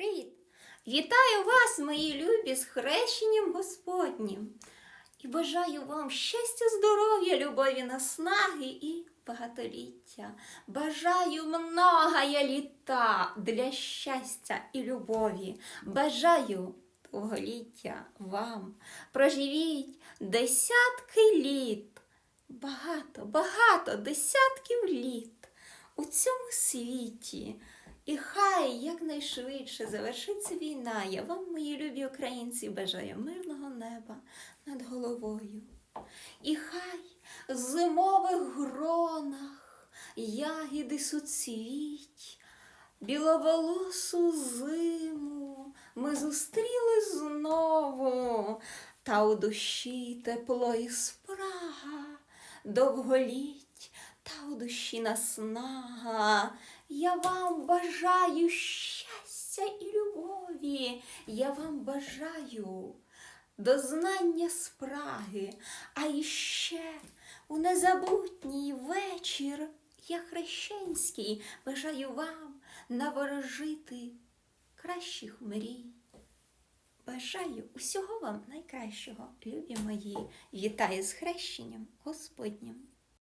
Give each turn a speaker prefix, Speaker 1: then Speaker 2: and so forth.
Speaker 1: Привіт! Вітаю вас, мої любі, з хрещенням Господнім. І бажаю вам щастя, здоров'я, любові, наснаги і багатоліття. Бажаю многая літа для щастя і любові. Бажаю довголіття вам. Проживіть десятки літ. Багато, багато десятків літ у цьому світі. І хай якнайшвидше завершиться війна. Я вам, мої любі українці, бажаю мирного неба над головою. І хай в зимових гронах ягіди суцвіть, біловолосу зиму ми зустріли знову, та у душі тепло і спрага, довголіть душі наснага. Я вам бажаю щастя і любові. Я вам бажаю дознання спраги, а іще у незабутній вечір я хрещенський бажаю вам наворожити кращих мрій. Бажаю усього вам найкращого, любі мої. Вітаю з хрещенням Господнім.